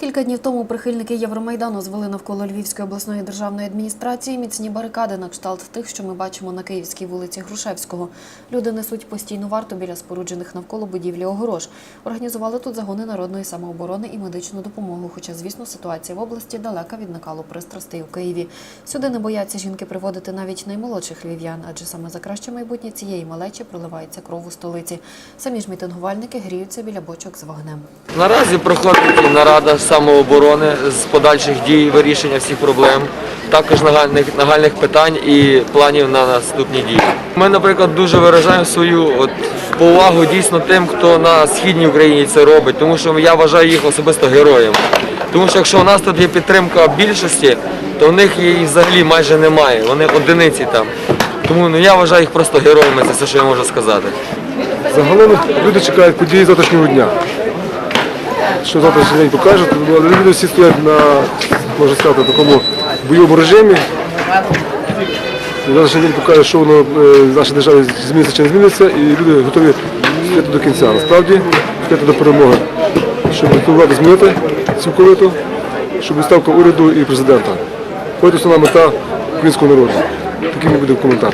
Кілька днів тому прихильники Євромайдану звели навколо Львівської обласної державної адміністрації міцні барикади на кшталт тих, що ми бачимо на Київській вулиці Грушевського. Люди несуть постійну варту біля споруджених навколо будівлі огорож. Організували тут загони народної самооборони і медичну допомогу. Хоча, звісно, ситуація в області далека від накалу пристрастей у Києві. Сюди не бояться жінки приводити навіть наймолодших львів'ян, адже саме за краще майбутнє цієї малечі проливається кров у столиці. Самі ж мітингувальники гріються біля бочок з вогнем. Наразі проходить нарада самооборони з подальших дій, вирішення всіх проблем, також нагальних, нагальних питань і планів на наступні дії. Ми, наприклад, дуже виражаємо свою от, повагу дійсно тим, хто на східній Україні це робить, тому що я вважаю їх особисто героями. Тому що якщо у нас тут є підтримка більшості, то в них її взагалі майже немає. Вони одиниці там. Тому ну, я вважаю їх просто героями, це все, що я можу сказати. Загалом люди чекають події завтрашнього дня. Що завтрашній день покажуть, але люди всі стоять на, можна сказати, такому бойовому режимі. І Завтрашній день покаже, що воно е, в нашій державі зміниться чи не зміниться, і люди готові стояти до кінця. Насправді, стояти до перемоги, щоб владу змінити цілковито, щоб відставка уряду і президента. Ось основна мета українського народу. Такий буде коментар.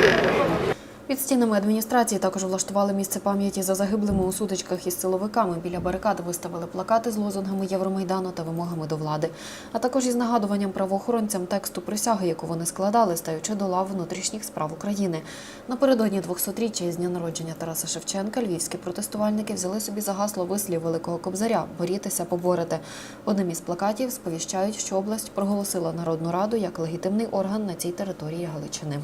Під стінами адміністрації також влаштували місце пам'яті за загиблими у сутичках із силовиками. Біля барикад виставили плакати з лозунгами Євромайдану та вимогами до влади, а також із нагадуванням правоохоронцям тексту присяги, яку вони складали, стаючи до лав внутрішніх справ України. Напередодні 200-річчя із дня народження Тараса Шевченка львівські протестувальники взяли собі за гасло вислів Великого Кобзаря борітися, поборете. Одним із плакатів сповіщають, що область проголосила Народну раду як легітимний орган на цій території Галичини.